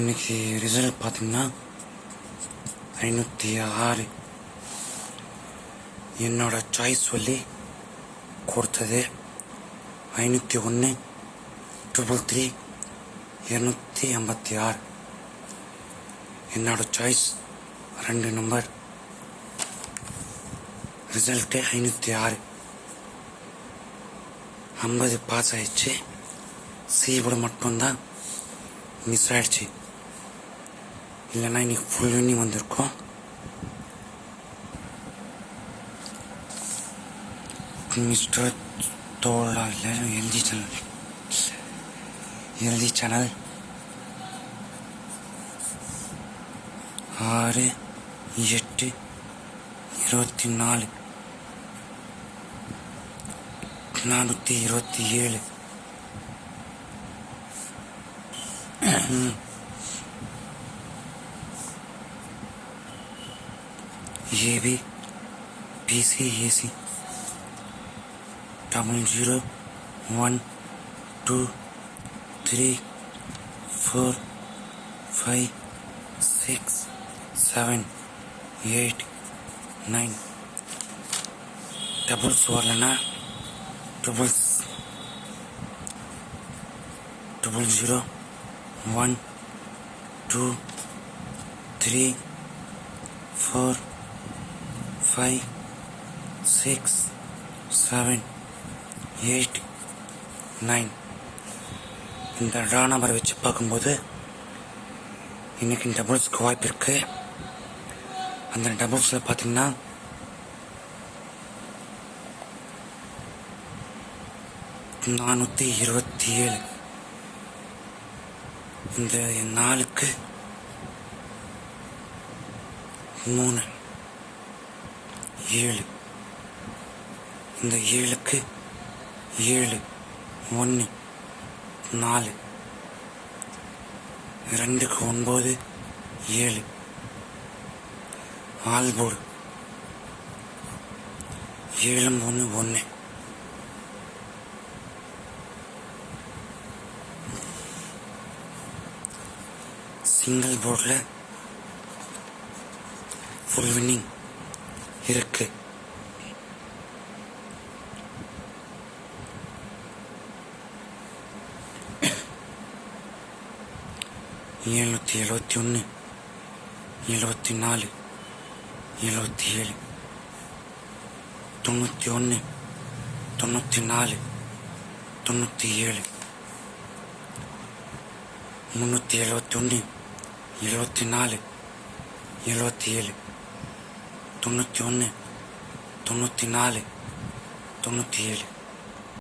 இன்னைக்கு ரிசல்ட் பார்த்தீங்கன்னா ஐநூற்றி ஆறு. என்னோட சாய்ஸ் சொல்லி கொடுத்தது ஐநூற்றி ஒன்று ட்ரிபிள் த்ரீ இரநூத்தி ஐம்பத்தி ஆறு. என்னோட சாய்ஸ் ரெண்டு நம்பர் ரிசல்ட்டு ஐநூற்றி ஆறு. ஐம்பது பாஸ் ஆயிடுச்சு. சிபோர்டு மட்டும்தான் மிஸ் ஆயிடுச்சு. இல்லைன்னா இன்னைக்கு ஃபுல் வின்னிங் வந்திருக்கோம். மிஸ்டர் தோழா இல்லை எழுதி சேனல் எழுதி சேனல். ஆறு எட்டு இருபத்தி நாலு. நானூற்றி இருபத்தி ஏழு. AB PC AC double zero one two three four five six seven eight nine doubles வரலன்னா triples triple zero one two three four five six seven eight nine இந்த ட்ரா நம்பரை வச்சு பார்க்கும்போது இன்றைக்கி டபுள்ஸ்க்கு வாய்ப்பு இருக்குது அந்த டபுள்ஸில் பார்த்தீங்கன்னா நானூற்றி இருபத்தி ஏழு இந்த நாளுக்கு மூணு. ஏழு. இந்த ஏழுக்கு ஏழு ஒன்று நாலு. ரெண்டுக்கு ஒன்பது ஏழு. ஆல்போர்டு ஏழு மூணு ஒன்று சிங்கிள் போர்டில் ஃபுல் வின்னிங் இருக்கு. எழுநூற்றி எழுபத்தி ஒன்று எழுபத்தி நாலு எழுபத்தி ஏழு தொண்ணூற்றி ஒன்று தொண்ணூற்றி நாலு தொண்ணூற்றி ஏழு முந்நூற்றி எழுபத்தி ஒன்று எழுபத்தி நாலு எழுபத்தி ஏழு தொண்ணூற்றி ஒன்று தொண்ணூற்றி நாலு தொண்ணூற்றி ஏழு